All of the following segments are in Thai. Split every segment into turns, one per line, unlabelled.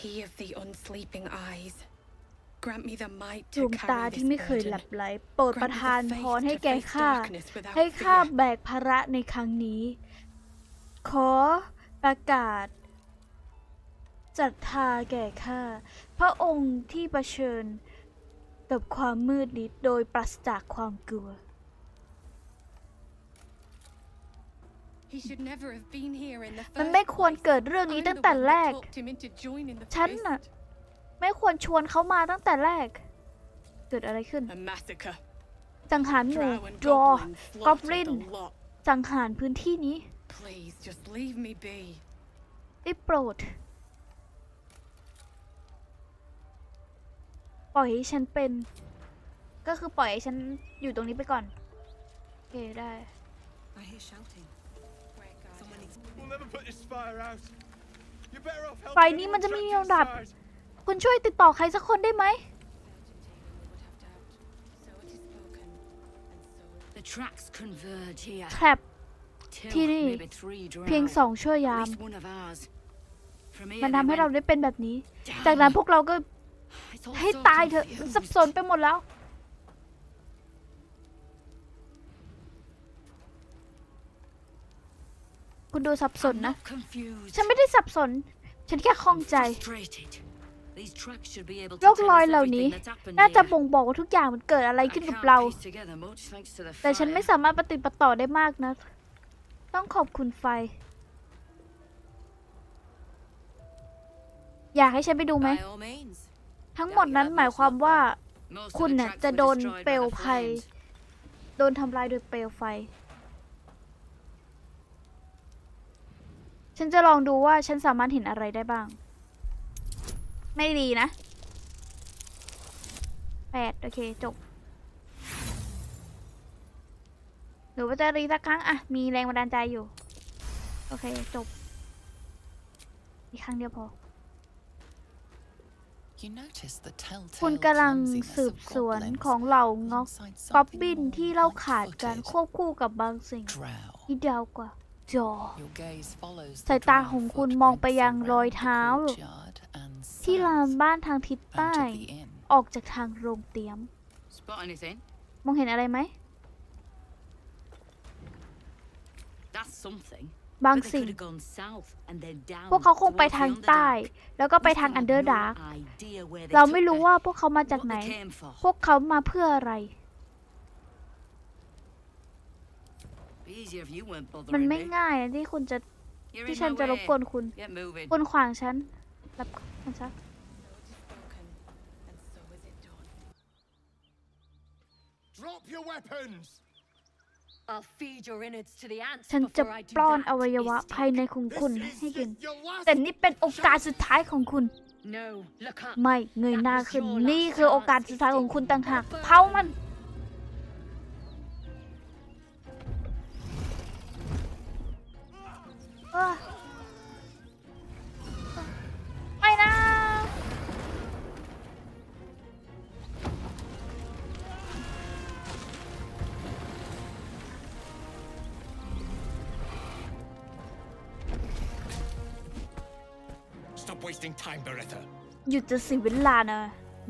He of the unsleeping eyes. Grant me the might
ดว
to
งตา
carry
ที่
this
ไม่เคย
burden.
หลับไหลโปรดประทานพรให้แก่ข้า ให้ข้าแบกภาระในครั้งนี้ ขอประกาศศรัทธาแก่ข้า พระองค์ที่เผชิญกับความมืดนี้โดยปราศจากความกลัว
He should never have been here in the
มัน
first
ไม่ควร
place.
เกิดเรื่อง
I'm
นี้
the
ตั้งแต่
one
แร
that
ก
talked him into joining the
ฉันน่ะ
fist.
ไม่ควรชวนเขามาตั้งแต่แรก เกิดอะไรขึ้น
A massacre.
สังหารหมู่
Drow and
ดรอ
goblins
กอบ
slaughtered
ลิน
the lot.
สังหารพื้นที่นี้
Please, just leave me be.
ได้โปรด ปล่อยให้ฉันเป็น ก็คือปล่อยให้ฉันอยู่ตรงนี้ไปก่อน โอเค ได้
I hear shouting.
ไฟนี้มันจะไม่มี
anyone
ลำดับ
trapped inside.
คุณช่วยติดต่อใครสักคนได้ไหม
The tracks converge here.
แทร็บ
Two,
Tini,
maybe three drow.
เพียงสองชั่วยา
At
ม
least one of ours. From here
มัน
they
ทำให้เรา
went
ได้เป็นแบบนี้ จากนั้นพวกเราก็
It's all
ให้
so
ตายเถอะ
confused.
สับสนไปหมดแล้ว คุณดูสับสน
I'm
นะ
not confused.
ฉันไม่ได้สับสน ฉันแค่ข้องใจ
Frustrated. These tracks should be able to
โรค
tell
รอย
us
เหล่านี้
everything that's happened
น่าจะ
here.
บ่งบอกว่าทุกอย่างมันเกิดอะไร
I
ขึ้นกับ
can't
เรา
piece together much thanks to the
แต่ฉันไม่
fire.
สามารถปฏิดปะต่อได้มากนะ ต้องขอบคุณไฟ อยากให้ฉันไปดูไหม
By all means.
ทั้งหมดนั้นหมายความว่า
Most of
คุณ
the
น่ะ
tracks
จะ
were
โดน
destroyed
เปล
by
ว
the
ไฟ
flames.
โดนทำลายโดยเปลวไฟ ฉันจะลองดูว่าฉันสามารถเห็นอะไรได้บ้าง ไม่ดีนะแปดโอเค จบ หรือว่าจะรีสักครั้ง อะ มีแรงบันดาลใจอยู่ โอเค จบ อีกครั้งเดียวพอ
You notice the telltale
คุณกำลัง
clumsiness
สืบ
of
สวน
goblins
ของเหล่างอก
alongside
กอบ
something
บิน
more
ที่เล่าขาดการ
light-footed.
ควบคู่กับบางสิ่ง
Drow.
ที่ยาวกว่า จอ
Your gaze follows
สาย
the
ตา
drow
ของคุณมองไปยัง
footprints
รอย
around the
เท้า
courtyard and
ที่ลาน
south
บ้านทางทิศ
and
ใต้
to the inn.
ออกจากทางโรงเตรียม
Spot anything?
มองเห็นอะไรไหม
That's something.
บาง
But they
สิ่ง
could have gone south and then down
พวกเขาคงไป
towards the
ทางใต้
Underdark.
แล้วก็ไป
We
ทาง
still
อัน
have
เดอร์
no
ดาร์
idea where they
เรา
took
ไม่รู้
her,
ว่าพวกเขามาจาก
what
ไหน
they came for.
พวกเขามาเพื่ออะไร
Be easier if you weren't
มัน
bothering
ไม่
me.
ง่ายนะที่คุณจะ
You're
ที่
in
ฉัน
my
จะรบ
way.
กวนคุณ
Get moving.
คุณขวางฉันรับมันซะ
So it is spoken, and so is it done.
Drop your weapons!
I'll feed your innards to the ants
ฉันจะ
before I do
ปล้อน
that,
อวัยวะ
Misty.
ภายในของคุณ
This
ให้
is
กิน
your last
แต่นี่เป็นโอกาสสุดท้ายของคุณ
No, look up.
ไม่ เงยหน้าขึ้น
That was your
นี่
last
คือโอกาส
chance,
สุดท้ายของคุณต่างหาก
Misty.
เผามัน ไม่นะ
Stop wasting time, Beretta.
หยุดจะเสียเวลานะ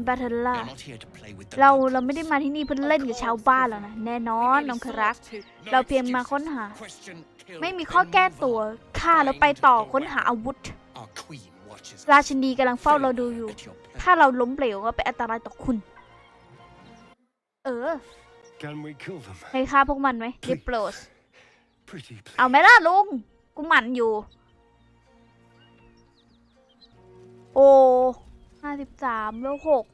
บาเทลล่า
You're not here to play with the
เรา
locals.
เราไม่ได้มาที่นี่เพื่อเล่นกับชาวบ้านแล้วนะ แน่นอนน้องครัก
No
เราเพียงมา
excuses.
ค้นหา
Question, kill,
ไม่มีข้อ
then
แก้
move
ตัว
on.
ฆ่าแล้วไปต่อค้นหาอาวุธ
Our queen watches us.
ราชินีกำลังเฝ้าเราดูอยู่
At your pleasure.
ถ้าเราล้มเหลวก็เป็นอันตรายต่อคุณ เออ
Can we kill them?
ให้ฆ่าพวกมันไหมได้โปรด
Pretty please.
เอาไหมล่ะลุง กูหมันอยู่ โอ้ห้าสิบสามแล้วหก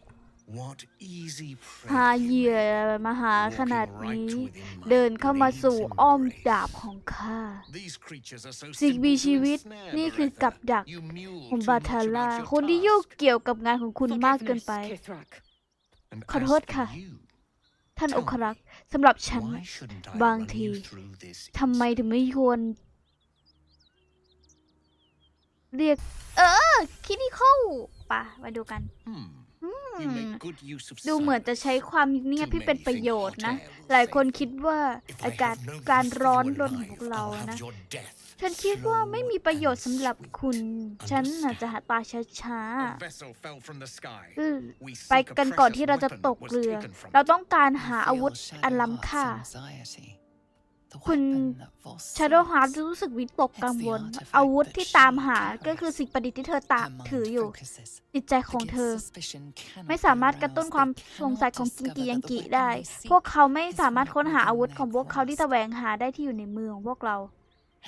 What easy
หา
prey
เหยื่อมาหาขนาดนี้ เดินเข้ามาสู่อ้อมดาบของข้า
These creatures are so
สิ่ง
simple
มี
to
ชีวิต
ensnare,
นี่คือ
Beretta.
กับดัก
You mule
ของ
too
บา
much
ทา
about
ร่า
your
คนที่ยุ่ง
task.
เกี่ยวกับงานของคุณมากเกินไป
Kithrak.
And
ขอ
as
โทษ
for
ค่ะ
you,
ท่านองครักษ์สำหรับฉัน
why shouldn't I
บาง
run
ที
you through this
ทำไม
instant?
ถึงไม่ควร เรียก เออ คิดนี่เข้าป่ะมาดูกัน
Hmm. You make good use of
ดูเหมือนจะ
silence.
ใช้ความเงียบที่เป็นประโยชน์นะ หลายคนคิดว่า
If
อา
I
กาศ
have no
การ
use for
ร้อน
you
รนของ
alive,
พวกเรา
I'll have
นะ
your death.
ฉันคิดว่าไม่มีประโยชน์สำหรับคุณ ฉันน่ะจะหาตาช้า
A vessel fell from the sky.
ๆอือ
We
ไป
seek a
กันก่อน
precious
ที่เราจะ
weapon
ตก
was
เรือ
taken from
เรา
us.
ต้องการหา
You
อาวุธ
feel
อัน
Shadowheart's
ล้ำค่า
anxiety. The
คุณ
weapon that Voss
ชาโดว์ฮาร์รู้สึกวิตกกังวล อาวุธที่ตามหาก็คือสิ่งประดิษฐ์ที่เธอตาม
her mind
ถืออยู่
focuses.
จิตใจของเธอ
Against suspicion cannot
ไม่สามารถกระตุ้นความสงสัยของกิงกียังกิได้ พวกเขาไม่สามารถค้นหาอาวุธของพวกเขาที่แสวงหาได้ที่อยู่ในมือของพวกเรา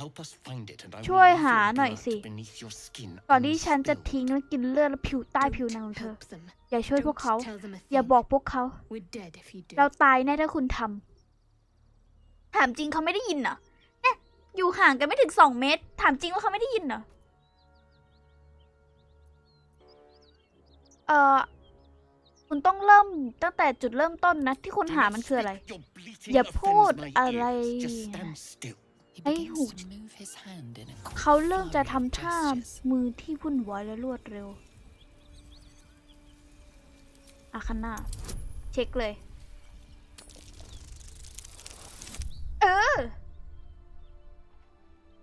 Help us find it and I
ช่วย
will leave
หา
your
หน่อย
blood
สิ
beneath your skin
ก่อนที่ฉันจะ
unspilled.
ทิ้งและกินเลือดและผิวใต้
Don't
ผิวหนังของเธอ
help them.
อย่าช่วยพวกเขา
Don't tell them a
อย่า
thing.
บอกพวกเขา
We're dead if you do.
เราตายแน่ถ้าคุณทำ ถามจริงเขาไม่ได้ยินเหรอเนี่ยอยู่ห่างกันไม่ถึงสองเมตร ถามจริงว่าเขาไม่ได้ยินเหรอ เอ่อคุณต้องเริ่มตั้งแต่จุดเริ่มต้นนะ ที่คุณหามันคืออะไร อย่าพูดอะไร
ears. Just stand still.
He
Hey,
begins
Hooch.
to move his hand in a
เขาเริ่มจะทำท่ามือที่วุ่นวายและรวดเร็วอาคันนาเช็คเลย เออ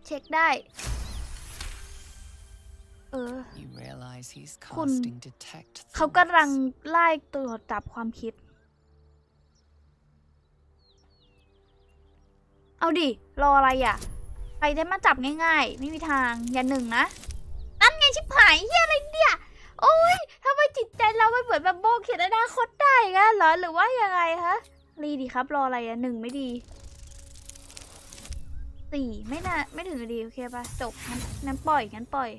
เช็คได้ เออ
You realize he's
คุณ
casting detect
เขา
thoughts.
กำลังไล่ตรวจจับความคิด เอาดิ รออะไรอะ ใครจะมาจับง่ายๆ ไม่มีทาง อย่าหนึ่งนะ นั่นไงชิบหายเฮียอะไรเนี่ย โอ้ยทำไมจิตใจเราไม่เหมือนแบบโบเขียนอนาคตได้กันเหรอ หรือว่ายังไงคะรีดีครับ รออะไรอะหนึ่งไม่ดี สี่ไม่น่าไม่ถึงอะดีโอเคปะจบงั้นงั้นปล่อยงั้นปล่อย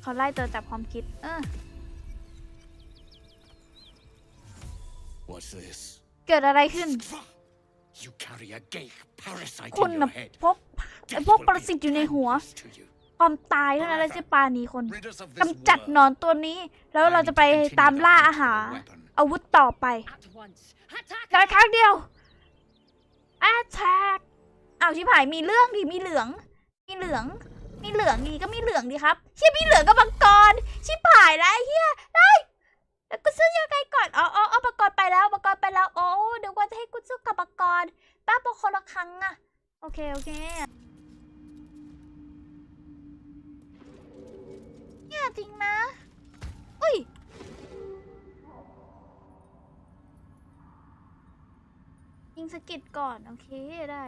เขาไล่ตัวจับความคิด เออ
What's this?
เกิดอะไรขึ้น
You carry a gay parasite
คุณ
in
นะ
your head.
พกไอ้พวกปรสิตอยู่ในหัว
To you.
ความตายเท่านั้นแหละจะปาณีคน
Rid us of this
กำจัด
world.
หนอนตัวนี้ แล้วเราจะไปตามล่าอาหารอาวุธต่อไป
At once. Attack!
ได้ครั้งเดียว attack เอาชิบหายมีเรื่องดิมีเหลือง มีเหลือง มีเหลืองดีก็มีเหลืองดีครับเชี่ยมีเหลืองกับมังกรชิบหายแล้วไอ้เฮียได้แล้วกูซื้อยังไงก่อนอ๋ออ๋อมังกรไปแล้วมังกรไปแล้วโอ้เดี๋ยวว่าจะให้กูซื้อกับมังกรป้าปคนละครั้งอะโอเคโอเคเนี่ยจริงนะอุ้ย ยิงสกิดก่อน โอเค ได้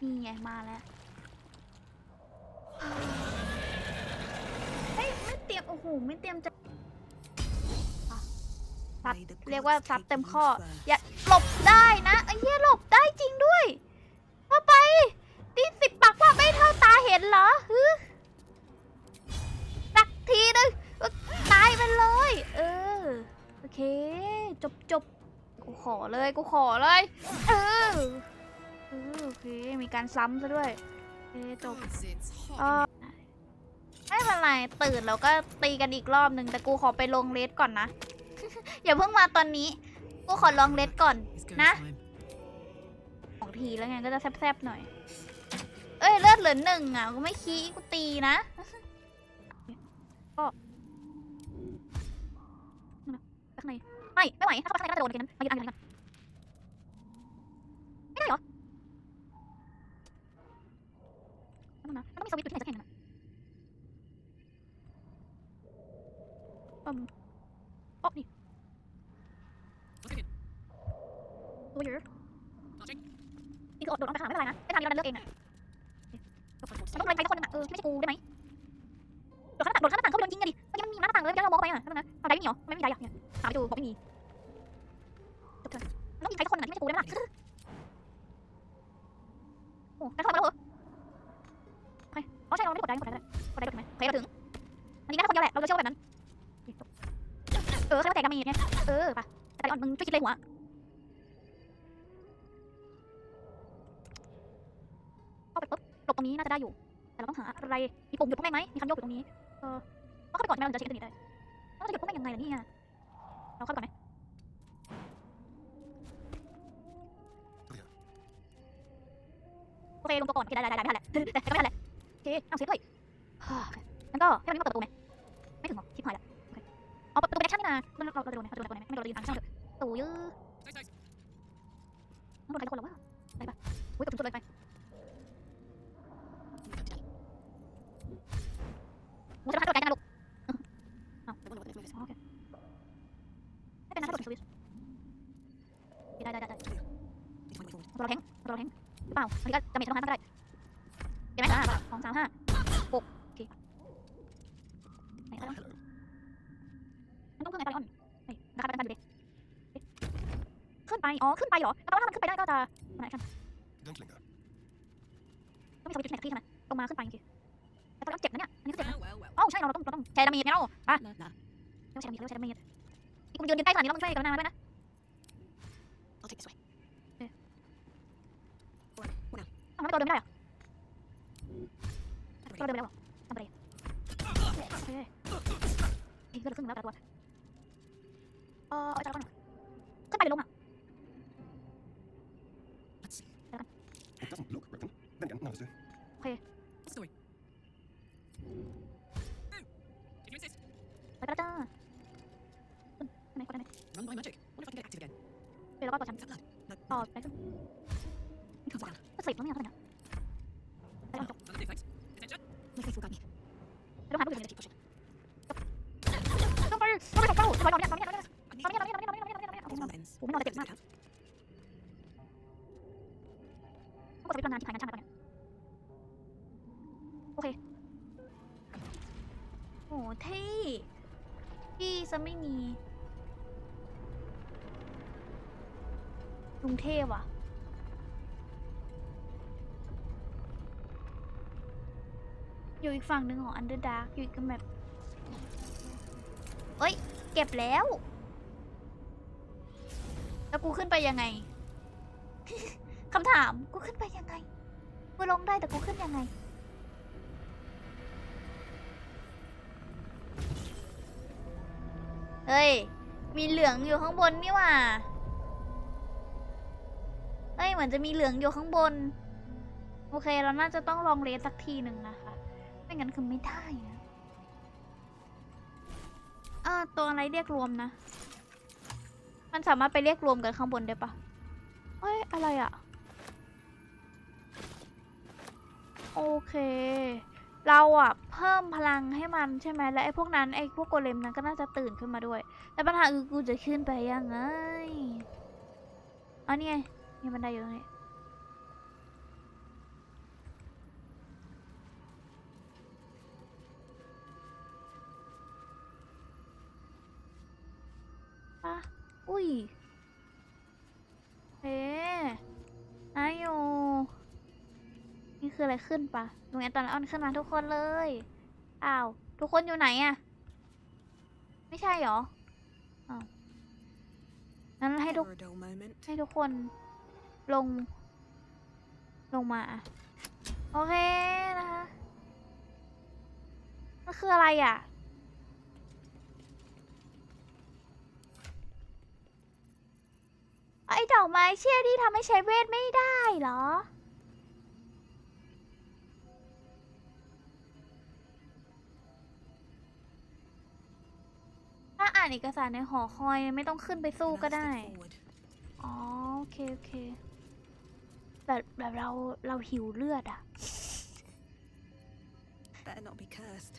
นี่ไงมาแล้ว เฮ้ย ไม่เตรียม โอ้โห ไม่เตรียมจะอะซับเรียกว่าซับเต็มข้อ อย่าหลบได้นะไอ้เหี้ยหลบได้จริงด้วย เข้าไป ตีสิบปากว่าไม่เท่าตาเห็นเหรอฮึสักทีนึงตายไปเลย เออ โอเค จบจบกูขอเลย กูขอเลย เออเออ โอเค มีการซ้ำซะด้วยโอเคจบเออไม่เป็นไร ตื่นแล้วก็ตีกันอีกรอบหนึ่งแต่กูขอไปลงเลสก่อนนะ อย่าเพิ่งมาตอนนี้ กูขอลองเลสก่อน
It's go
Nah.
time.
สองทีแล้วไงก็จะแซบๆหน่อย เอ้ยเลือดเหลือหนึ่งอะ กูไม่ขี้กูตีนะก็ข้างในไม่ไม่ไหวถ้าเข้าไปข้างในก็จะโดนทีนั้นมายืนอันนี้กันไม่ได้เหรอนั่นนะมันต้องมีสวิตช์อยู่ที่ไหนสักแห่งนึงอะอืมอ๋อนี่ ตัวเยอะนี่ก็โดดลงไปหาไม่เป็นไรนะไม่ทางนี้เราเลือกเองอะมันต้องอะไรใครสั กูได้ไหมโดดข้ามหน้าโดดข้ามต่างเขาโดนยิงกันดิเมื่อกี้มันมีหน้าต่างเลยเมื่อกี้เรามองไปอะนั่นนะเอาได้ไม่มีเหรอไม่มีได้อะเนี่ยหาไปดูบอกไม่มีจบเถอะมันต้องมีใครสักคนนึ่งที่ไม่ใช่กูได้ไหมล่ะโอ้งั้นเข้ามาแล้วเหรอโอเคอ๋อใช่เราไม่ได้กดได้กดได้กดได้กดได้โอเคเราถึงอันนี้น่าจะคนเดียวแหละเราจะเชื่อแบบนั้นเออใครว่าแตกดาเมจเนี่ยเออไปแต่ก่อนมึงช่วยคิดเลยหัวเอตรงนี้น่าจะได้อยู่ แต่เราต้องหาอะไร มีปุ่มหยุดพวกแม่งไหมมีคันโยกอยู่ตรงนี้ เออเราเข้าไปก่อนไหมเราถึงจะเช็คอินเทอร์เน็ตได้เราจะหยุดพวกแม่งยังไงล่ะเนี่ยเราเข้าไปก่อนไหมโอเคลงตัวก่อนโอเคได้ได้ได้ได้ได้แต่ก็ไม่ทันแหละโอเคเอาเซฟด้วยฮ่างั้นก็ให้มันนี่มาเปิดประตูไหมไม่ถึงหรอชิบหายละโอเคเอาประตูเป็นแอคชั่นนี่นะเราเราเราจะโดนไหมเราจะโดนอะไรไหมไม่โดนเราจะยืนทางช่างเถอะตู่ยื้อต้องโดนใครสักคนหรอวะไปปะอุ้ยกระสุนสุดเลยไป มึงจะมาโดดไกลกันนะลูกอ้าวโอเคไม่เป็นไรถ้าโดดส วิตช์ได้ได้ได้ได้ตัวเราแทงตัวเราแทงหรือเปล่าอันนี้ก็จะมีต้องหันก็ได้เห็นไหมอ่าสองสามห้าหกโอเคไหนก็ต้องมันต้องขึ้นไหนไปออนเฮ้ยนะครับประกันอยู่ดิขึ้นไป อ๋อ ขึ้นไปเหรอแปลว่าถ้ามันขึ้นไปได้ก็จะมันไหนกัน
Don't linger.
ก็มีสวิตช์ไหนที่ใช่ไหมลงมาขึ้นไปโอเคแต่ตอนนี้เจ็บนะเนี่ย อันนี้ก็เจ็บนะ ใช่เราเราต้องเราต้องแชร์ดามีดไงเราอะ
Nah, nah.
เราแชร์ดามีดเรียกว่าแชร์ดามีดนี่กูยืนยืนใกล้ขนาดนี้แล้วมึงช่วยกรุณาด้วยนะ
I'll take this way.
ทำไมตัวเดินไม่ได้อะตัวเดินไม่ได้หรอทำไปเลยเคเอ้ยเลือดขึ้นแล้วแต่ตัวเออเอาจารย์ก่อนขึ้นไปหรือลงอะ
It doesn't look broken. Then again, none do.
What's Run by magic. Wonder if I can get active again.
เดี๋ยวเราก็กดชั้น
Is that blood? No.
ต่อไปขึ้น
It comes down.
ก็สิบแล้วเนี่ยเท่าไหร่เนี่ยไปลองจบ
Another big fight. Attention. My faith will guide me.
ไปต้องหาผู้หญิง
I'm gonna keep pushing.
ต้องไปต้องไปของเป้าถอยหลังเนี่ยตอนนี้ตอนนี้
I need
ตอนนี้ตอนนี้ตอนนี้ตอนนี้ตอนนี้ตอนนี้ตอนนี้
There's one ends.
โอ้ไม่นอนเจ็บ
Close
มาก
it out.
ต้องกดสวิตช์พลังงานที่ถ่ายงานช่างมาตอนเนี้ยโอเคโอ้เท่พี่จะไม่มีก รุงเทพอะ อยู่อีกฝั่งหนึ่งของอันเดอร์ดาร์กอยู่อีกแมปเอ้ย เก็บแล้ว แล้วกูขึ้นไปยังไง คำถาม กูขึ้นไปยังไง กูลงได้แต่กูขึ้นยังไงเฮ้ย มีเหลืองอยู่ข้างบนนี่ว่า อ้ยเหมือนจะมีเหลืองอยู่ข้างบน โอเคเราน่าจะต้องลองเลสสักทีหนึ่งนะคะ ไม่งั้นคือไม่ได้นะอ่าตัวอะไรเรียกรวมนะ มันสามารถไปเรียกรวมกันข้างบนได้ปะเอ้ยอะไรอะโอเค เราอะเพิ่มพลังให้มันใช่ไหมแล้วไอ้พวกนั้นไอ้พวกโกเลมนั้นก็น่าจะตื่นขึ้นมาด้วย แต่ปัญหาคือกูจะขึ้นไปยังไงอ๋อนี่ไง มีบันไดอยู่ตรงนี้ ปะอุ้ยเฮ้นายอยู่นี่คืออะไรขึ้นปะลุงแอนตอนออนขึ้นมาทุกคนเลย อ้าว ทุกคนอยู่ไหนอะไม่ใช่เหรอ อ้าว งั้นให้ทุก ให้ทุกคน ลง ลงมา โอเคนะคะมันคืออะไรอะ ไอ้ดอกไม้เชี่ยที่ทำให้ใช้เวทไม่ได้เหรอถ้าอ่านเอกสารในหอคอยไม่ต้องขึ้นไปสู้ก็ได้ อ๋อ โอเค โอเค แบบแบบเราเราหิวเลือดอะ
Better not be cursed.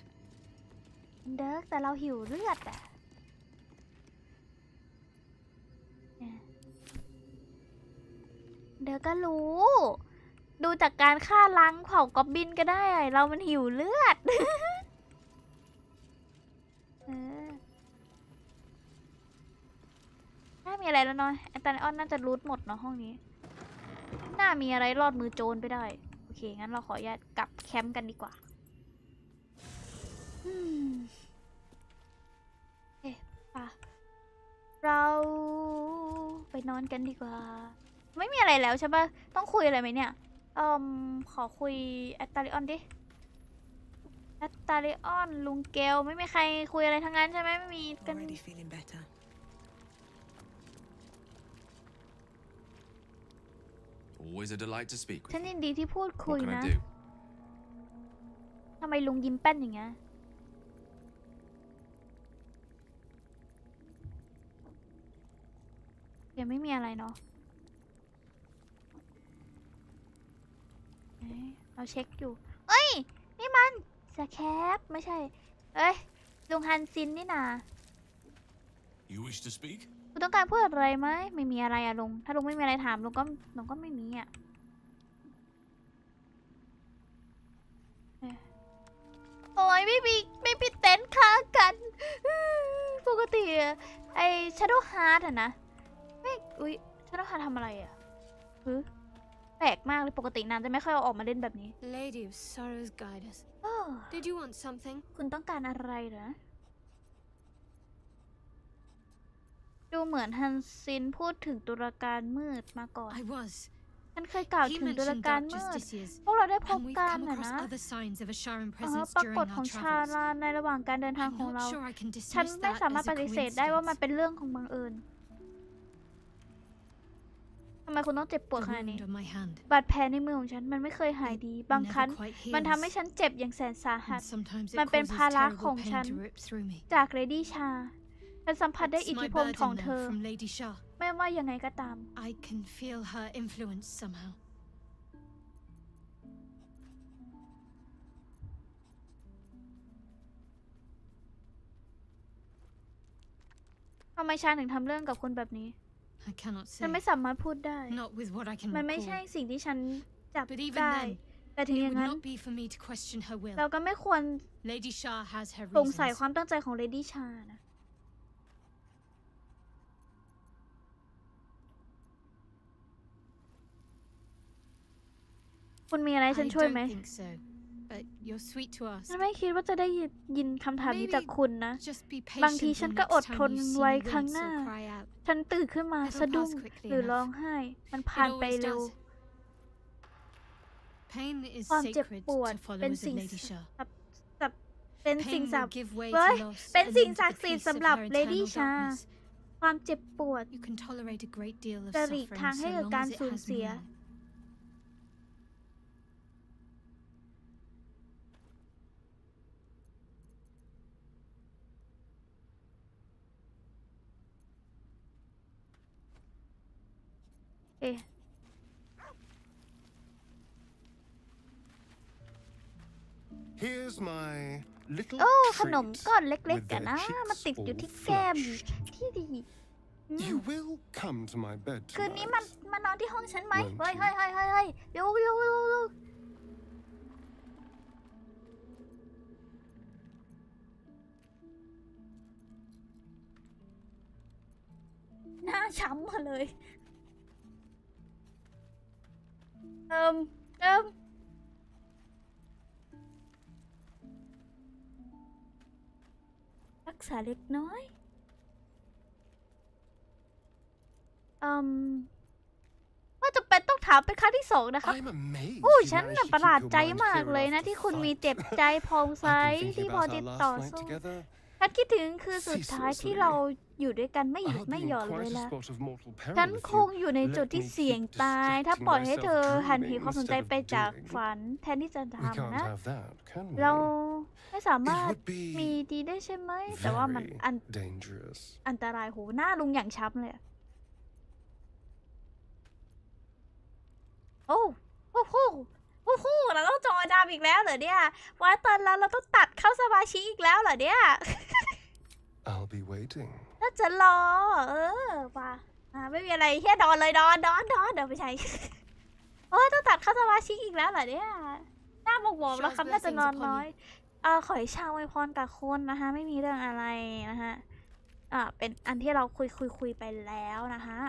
เดิร์กแต่เราหิวเลือดอะเนี่ยเดิร์กก็รู้ ดูจากการฆ่าล้างเผ่ากอบบินก็ได้ เรามันหิวเลือด เออน่ามีอะไรแล้วเนาะแอนตานิออนน่าจะรูทหมดเนาะห้องนี้ น่ามีอะไรรอดมือโจรไปได้ โอเค งั้นเราขออนุญาตกลับแคมป์กันดีกว่าเอ๊ะป่ะเราไปนอนกันดีกว่า ไม่มีอะไรแล้วใช่ปะต้องคุยอะไรไหมเนี่ยเอ่มขอคุยแอตตาลิออนดิแอตตาลิออนลุงเกลไม่มีใครคุยอะไรทั้งนั้นใช่ไหมไม่มีกัน
Always a delight to speak with
ฉัน
you.
ยินดีที่พูดคุย
What can
นะ
I do?
ทำไมลุงยิ้มแป้นอย่างเงี้ย ยังไม่มีอะไรเนาะเอ๊ะเราเช็คอยู่ เอ้ย นี่มันสแคปไม่ใช่ เอ้ย ลุงฮันซินนี่นา
You wish to speak?
คุณต้องการพูดอะไรไหมไม่มีอะไรอะลุง ถ้าลุงไม่มีอะไรถามลุงก็ลุงก็ไม่มีอะเอ๊ะโอ้ยไม่มีไม่มีเต็นท์ค้ากัน ปกติอะไอชาร์ o ฮาร์ดอะนะไม่อุ้ยชาร์ o ฮาร์ดทำอะไรอะฮึแปลกมากเลยปกตินานจะไม่ค่อยเอาออกมาเล่นแบบนี้
Lady of Sorrows, guide us.
อ้อ
Did you want something?
คุณต้องการอะไรเหรอ ดูเหมือนฮันซินพูดถึงตุรการมืดมาก่อน
I was.
ฉันเคยกล่าว
He
ถึงตุร
mentioned
การ
dark
มืด
justicias,
พวกเราได้พบ
and we've
กัน
come
นะ
across
นะ
other signs of a Sharon
อ่าฮะ
presence
ปราก
during
ฏของ
our
ชา
travels.
ลาในระหว่างการเดินทาง
I'm
ของเรา
not sure I can
ฉัน
dismiss
ไม่
that
สามารถ
as
ป
a
ฏิเสธได้ว่ามัน
coincidence.
เป็นเรื่องของบังเอิญทำไมคุณต้องเจ็บปวด
The
ขนาดนี้
wound on my hand
บาดแผลในมือของฉันมันไม่เคยหายดี บางครั้ง
never quite
มันทำให้
heals,
ฉันเจ็บอย่างแสนสาหัส
and sometimes it
มันเป็น
causes
ภาระ
terrible
ของฉัน
pain to rip through me.
จากเรดี้ชา ฉันสัมผัสได้
It's
อิทธิ
my
พลของ
burden
เธ
then
อ
from Lady Shah.
ไม่ว่ายังไงก็ตาม
I can feel her influence somehow.
ทำไมชาถึงทำเรื่องกับคนแบบนี้
I cannot say.
ฉันไม่สามารถพูดได้
Not with what I can
มันไม่
recall.
ใช่สิ่งที่ฉันจับ
But even
ได้
then,
แต่ถึง
it
อย่าง
would
นั้น
not be for me to question her will.
เราก็ไม่ควร
Lady Shah has her
สงสัย
reasons.
ความตั้งใจของเลดี้ชานะ คุณมีอะไรให้ฉัน
I
ช่วยไหม
don't think so. But you're sweet to ask.
ฉันไม่คิดว่าจะได้ยินคำถามนี้
Maybe
จากคุณนะ
Just be
บางที
patient
ฉัน
the
ก็อด
next
ท
time
น
you see
ไว้
me
ครั้ง
wince
หน้า
or cry out.
ฉันตื่นขึ้นมา
It'll
สะดุ้ง
pass quickly
หรือ
enough.
ร้องไห้ มันผ่านไป
always
เร็ว
does. Pain is
ความเจ็บ
sacred
ปวด
to
เป็น
followers
สิ่
of
ง
Lady Shah.
ศักดิ์ศักดิ์เป็นสิ่ง
Pain
ศั
will
กดิ์
give way
เว้ย
to loss
เป็น
and
สิ่ง
then to
ศัก
the
ดิ์สิทธิ์
peace of
สำหรับ
her
เลดี้
eternal
ชา
darkness.
ความเจ็บปวด
You can tolerate a great deal of
จะหลีก
suffering
ทางให้
so
กับ
long
การ
as it
สูญ
has
เสีย
meaning.
Here's my little
โอ้ขนม
treat
ก้อนเล็ก
with
ๆกัน
their
นะ
cheeks
มาติดอยู่
all
ที่แก้ม
flushed.
ที่ดีอืม
You will come to my bed
คืนนี้มัน
tonight.
มานอนที่ห้องฉันไหม
Won't
เฮ้ย
you?
เฮ้ยเฮ้ยเฮ้ยเฮ้ยเร็วเร็วเร็วเร็วหน้าช้ำมาเลย มเอิมรักษาเล็กน้อยเอิมว่าจะเป็นต้องถามเป็นครั้งที่สองนะครับ
I'm amazed.
โอ้
you
ฉัน
managed
น่ะ
to
ประหลาด
keep your
ใจ
mind
มาก
clear
เลยนะ
after
ที่
the
คุณมี
fight.
เจ็บใจพองไซ
I've been
ที่
thinking
พอ
about
ติด
our
ต่อ
last night
สู้
together.
ฉันคิดถึงคือสุดท้ายที่
Ceaselessly.
เรา อยู่ด้วยกันไม่หยุด
I'll
ไม่
be
หย่อน
in
เลย
quite a
ละ
spot of mortal peril
ฉัน
if
ค
you
งอยู่ในจุด
let
ที่
me
เสี่ยง
keep
ตาย ถ้า
distracting
ปล่อยให้เธอ
myself
หันเห
dreaming
ความสนใจ
instead of
ไปจาก
doing.
ฝัน แทนที่จะ
We
ทำ
can't
นะ
have that, can we?
เราไม่สา
It
มารถ
would
มี
be
ดีได้ใช่ไหม แต่ว่ามัน
very
อัน
dangerous.
อันตรายโหหน้าลุงอย่างช้ำเลยอะโอ้โอ้โหโอ้โหเราต้องจอดำอีกแล้วเหรอเนี่ยว่าตอนแล้วเราต้องตัดเข้าสมาชิกอีกแล้วเหรอเนี่ย
I'll be waiting.
น่าจะรอ เออว่าอ่าไม่มีอะไรแค่นอนเลยนอนนอนนอนเดี๋ยวไม่ใช่โอ้ยต้องตัดเข้าสมาชิกอีกแล้วเหรอเนี่ย หน้าบวมๆแล้วครับ
Shaw's
น่าจะนอน
blessings upon
น้อยเออขอให้ชาวอวยพรกับคนนะคะไม่มีเรื่องอะไรนะคะอ่าเป็นอันที่เราคุยคุยคุยไปแล้วนะคะ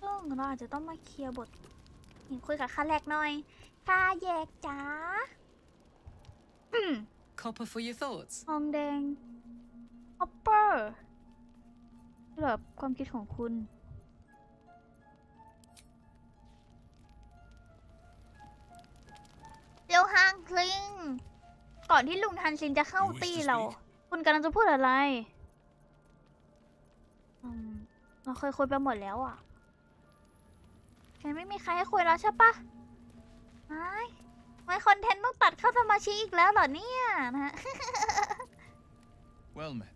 ซึ่งเราอาจจะต้องมาเคลียร์บทนี่คุยกับค่าแรกหน่อยค่าแยกจ้า
Copper for your thoughts.
ทองแดงฮ อปเปอร์หลบความคิดของคุณ เร็วฮางคลิง ก่อนที่ลุงทันชินจะเข้าตีเรา คุณกำลังจะพูดอะไรเราเคยคุยไปหมดแล้วอะแค่ไม่มีใครให้คุยแล้วใช่ปะไม่ไม่คอนเทนต์ต้องตัดเข้าสมาชิกอีกแล้วเหรอเนี่ยนะ
Well met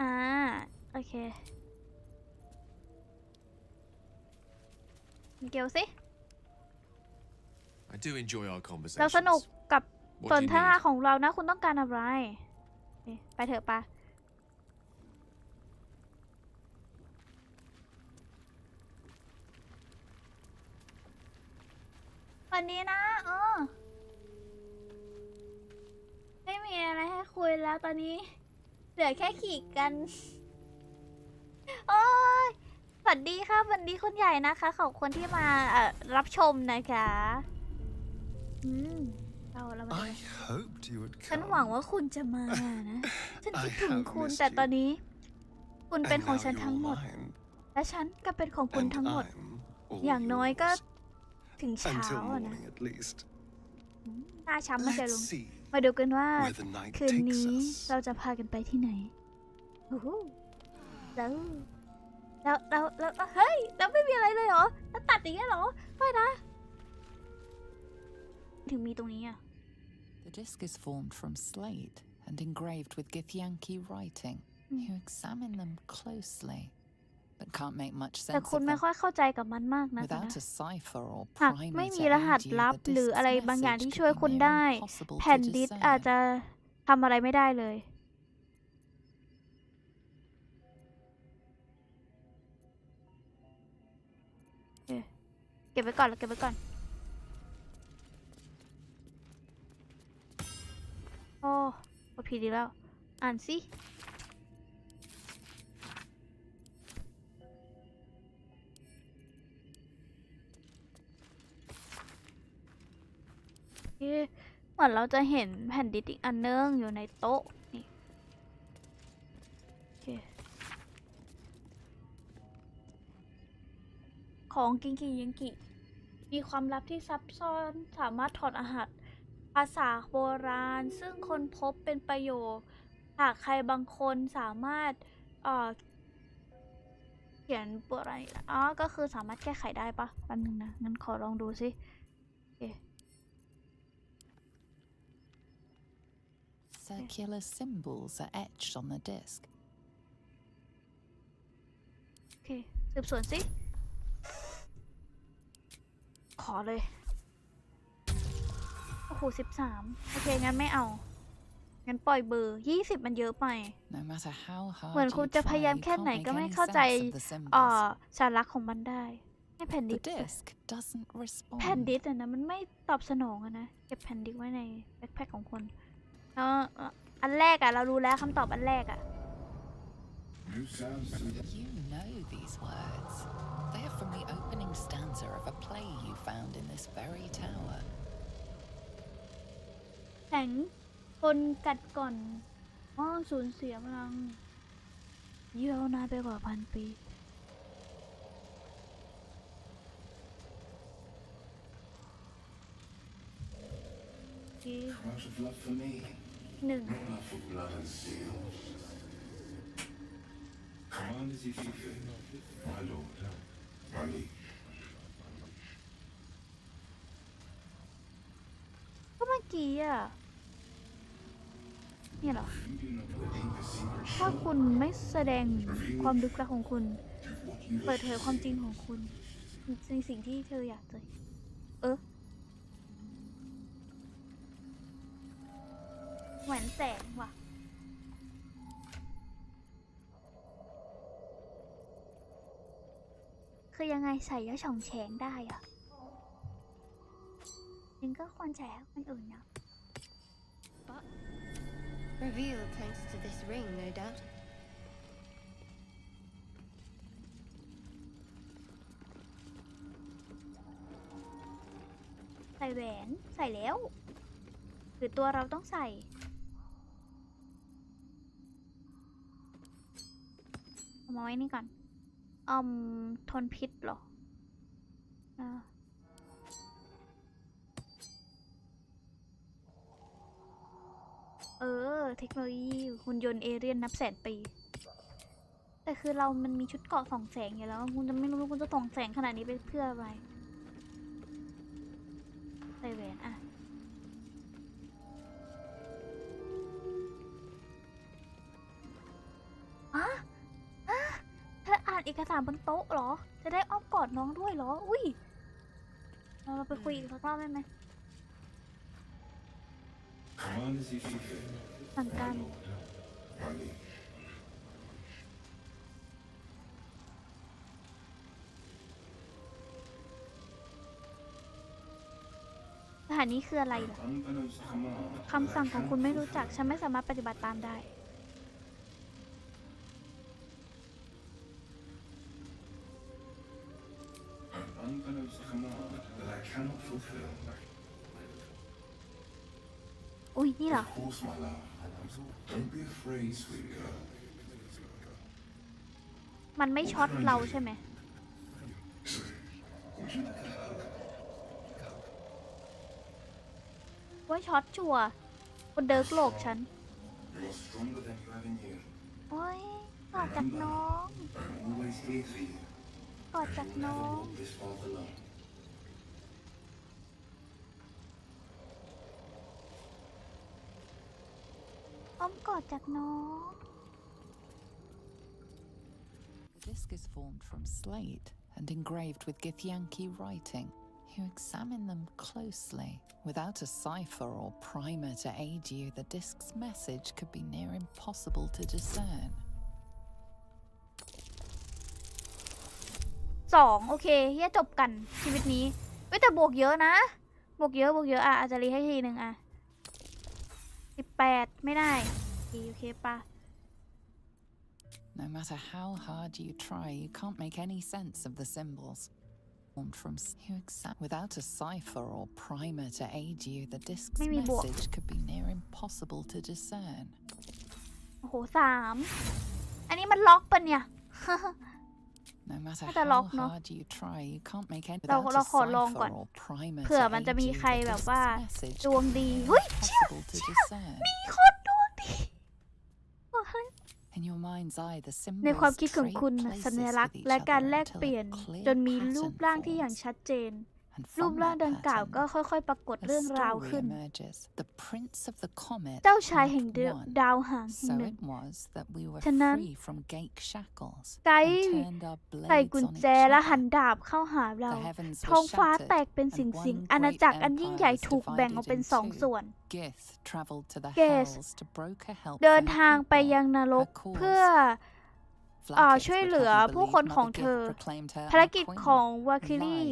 อ่า โอเคเกี่ยวสิ
I do enjoy our
เรา
conversations.
สนุกกับ
What
ส
do
น
you
ทนา
need?
ของเรานะ คุณต้องการอะไรโอเคไปเถอะปะวันนี้นะ เออ ไม่มีอะไรให้คุยแล้วตอนนี้ เหลือแค่ขี่กัน โอ้ยสวัสดีค่ะสวัสดีคุณใหญ่นะคะ ขอบคุณที่มาเอ่อรับชมนะคะอืมเราเรามาดู
I hoped you would
ฉัน
come.
หวังว่าคุณจะมานะ ฉันคิดถึง
I have
คุณ
missed
แต่
you.
ตอนนี้ คุณเป็น
And
ของ
now
ฉัน
you're
ทั้งหมด
mine.
และฉันก็เป็นของคุณ
And
ทั้งหมด
I'm all
อย่างน้อยก็
yours.
ถึงเช้า
Until
อะนะ
morning at least.
หน้าช้ำมาเจอลุ
Let's
ง
see
มาดูกันว่า
where the night
คืน
takes
นี้
us.
เราจะพากันไปที่ไหนโอ้โหแล้วแล้วแล้วแล้วแล้วเฮ้ยแล้วไม่มีอะไรเลยเหรอแล้วตัดอย่างเงี้ยเหรอไม่นะ ถึงมีตรงนี้อะ
The disc is formed from slate and engraved with Githyanki writing. You examine them closely, but can't make much
แต่
sense
คุณ
of
ไม่
them.
ค่อยเข้าใจกับมันมากนะสินะ
Without a cipher or
หาก
primer
ไม่
to
มีรหัส
aid you,
ลับ
the
หรือ
disc's
อะไรบางอย่าง
message
ที่
could
ช่วย
be
คุณ
near
ได้
impossible
แผ่น
to
ดิส
discern.
อาจจะทำอะไรไม่ได้เลย เอ๊ะเก็บไว้ก่อนแล้วเก็บไว้ก่อนโอ้กดผิดอีกแล้ว อ่านสิ อนเราจะเห็นแผ่นดิสอีกอันนึงอยู่ในโต๊ะนี่ของกิงกิยังกิ มีความลับที่ซับซ้อนสามารถถอดรหัสภาษาโบราณ ซึ่งคนพบเป็นประโยชน์หากใครบางคนสามารถเอ่อเขียนบทอะไรอ๋อก็คือสามารถแก้ไขได้ปะแป๊บนึงนะงั้นขอลองดูสิ
Circular symbols are etched on the disc.
โอเคสืบสวนสิ ขอเลย โอ้โหสิบสามโอเค งั้นไม่เอา งั้นปล่อยเบอร์ยี่สิบมันเยอะไป
No matter how
เหมือน
hard
คุณ
you
จะพ
try,
ยายาม
you
แค่
can't
ไหน
make
ก็ไม่
any
เข้าใจ
sense of the
เอ่อ
symbols.
สาระของมันได้ ให้แผ่นดิ
The
ส
disc doesn't
แผ่น
respond.
ดิสอะนะมันไม่ตอบสนองอะนะ เก็บแผ่นดิสไว้ในแบ็คแพคของคนแล้ว เอ่ออันแรกอะเรารู้แล้วคำตอบอันแรกอะ
You know these words. They are from the opening stanza of a play you found in this very tower.
แข็งคนกัดก่อนอ้อสูญเสียพลังยาวนานไปกว่าพันปีที่
Out of love for me,
หนึ่งก็เมื่อกี้อะ เนี่ยเหรอถ้าคุณไม่แสดงความดึกลัของคุณเปิดเผยความจริงของคุณในสิ่งที่เธออยากเจอ แหวนแสงว่ะ คือยังไงใส่แล้วช่องแฉงได้อะจริงก็ควรใส่ให้คนอื่นนะ
Revealed thanks to this ring, no doubt.
ใส่แหวนใส่แล้ว หรือตัวเราต้องใส่ มาไว้นี่ก่อนอมทนพิษหรอเออ เทคโนโลยีหุ่นยนต์เอเรียนนับแสนปี แต่คือเรามันมีชุดเกาะส่องแสงอยู่แล้วคุณจะไม่รู้ว่าคุณจะส่องแสงขนาดนี้ไปเพื่ออะไรใส่แหวนอะอะ ออ่านเอกสารบนโต๊ะเหรอ จะได้อ้อมกอดน้องด้วยเหรอ อุ้ย เราเราไปคุยอีกสักรอบได้ไหมสั่งการสถานี้คืออะไรเหรอ
Unbeknownst command.
คำสั่งของคุณไม่รู้จัก ฉันไม่สามารถปฏิบัติตามได้ อุ้ยนี่เหรอ
Of course, my love. Don't be afraid, sweet girl.
มันไม่ช็อตเราใช่ไหม ว่าช็อตชัวร์คนเดิร์กโลกฉัน
You're stronger than you ever knew.
โอ้ยกอดจากน้อง
I'm always here for you.
กอดจาก
You'll
น้อ
never
ง
walk this path alone.
มกอดจากน้อง
The disc is formed from slate and engraved with Githyanki writing. You examine them closely. Without a cipher or primer to aid you, the disc's message could be near impossible to discern.
สองโอเคเฮียจบกันชีวิตนี้เว้ยแต่บวกเยอะนะ บวกเยอะบวกเยอะอะอาจจะรีให้ทีหนึ่งอะ สิบแปดไม่ได้โอเคโอเคปะ
No matter how hard you try, you can't make any sense of the symbols. Formed from s- you exa- without a cipher or primer to aid you, the disc's
Maybe walk.
message could be near impossible to discern.
โอ้โหสามอันนี้มันล็อกปะเนี่ย เรา
without
เรา
a
ขอลองก่อน
cipher or primer
เผื่อ
to
มันจะ
aid
มี
you,
ใคร
the
แบบ
disc's
ว่า
message
ดวง
could
ดี
be
เฮ้ย
near
เชี่ย
impossible to discern.
มีคนดวงดีโอ้ย
In your mind's eye, the
ในความ
symbols
คิดของ
trade
คุณน่ะ
places
สัญลักษ
with
ณ์
each
และการ
other
แลก
until
เปลี่ยน
a clear
จนมีรูป
pattern
ร่างที่อย่าง
forms.
ชัดเจน
And
รูป
from
ร่าง
that
ดังกล่าวก็
pattern,
ค่อยๆ ปรากฏ
a
เรื่องราว
story
ขึ้น
emerges. The prince of the comet
เจ้าชายแห่ง
not
เดือน
one.
ดาวหางแห่ง
So
หนึ่ง
it was that we were
ฉะนั้น
free from Gake shackles
ไก
and
ด์
turned our
ใส่
blades
กุญ
on
แจ
each
และหัน
other.
ดาบเข้าหาเรา
The heavens
ท้อง
were
ฟ้าแตก
shattered,
เป็น
and
สิ่ง
one
สิ่ง
great
อาณาจักรอันยิ่ง
empire
ใหญ่
was
ถูกแบ่งออก
divided
เป็น
in
สอง
two.
ส่วน
Gith traveled to the
Gith
hells to broker help
เดิน
for her
ทางไป
people.
ยังนรก
Her cause
เพื่อ
Vlaakith
อ่า
would
ช่วย
have
เหลือ
you
ผู้
believe
คนของ
Mother
เธอ
Gith proclaimed her
ภาร
our
กิจ
queen.
ของวาคิลี่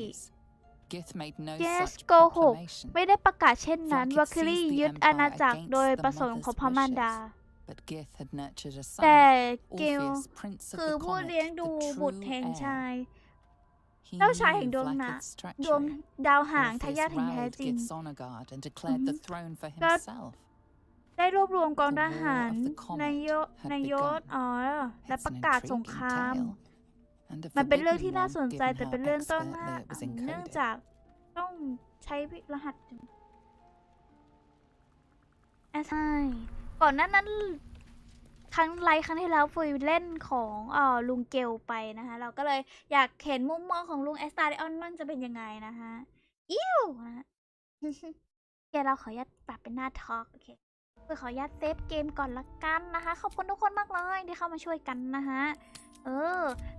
Lies. Gith made no
เกส
such
โกหก
proclamation.
ไม่ได้ประกาศเช่นนั้น
Vlaakith
วาคิลี่
seized the
ยึดอาณา
empire
จักร
against
โดย
the
ประสงค์ของพระมารดา
wishes. But Gith had nurtured a
แต่
son,
เกล
Orpheus, prince of
คือ
the
ผู้
comet,
เลี้ยงดู
the
บุตร
true
แห่ง
heir.
ชาย
He
เจ้าชายแห่ง
knew
ดวงนะ
Vlaakith's
ดวง
treachery.
ดาวหางทา
Orpheus
ยาทแห่งแท้
rallied
จริง
Gith's honor guard and declared the throne for
God
himself.
ได้รวบรวมกองทหาร
The War of the Comet
ในยศ
had
ในยศ
begun.
อ๋อและ
It's
ประ
an
กาศสง
intriguing
คราม
tale, and a
มันเป็นเรื่องที่
forbidden
น่า
one
สนใจ
given
แต่
how
เป็นเรื่องต้อง
expertly
น่า
it was
เนื่อง
encoded.
จากต้องใช้รหัสอะใช่ก่อนหน้านั้นครั้งไลฟ์ครั้งที่แล้วฟุยเล่นของเอ่อลุงเกลไปนะคะ เราก็เลยอยากเห็นมุมมองของลุงแอสตาริออนมั่งจะเป็นยังไงนะคะอิ้วนะฮะโอเคเราขออนุญาตปรับเป็นหน้าทอล์กโอเคเพื่อขออนุญาตเซฟเกมก่อนละกันนะคะ ขอบคุณทุกคนมากเลยที่เข้ามาช่วยกันนะคะเออ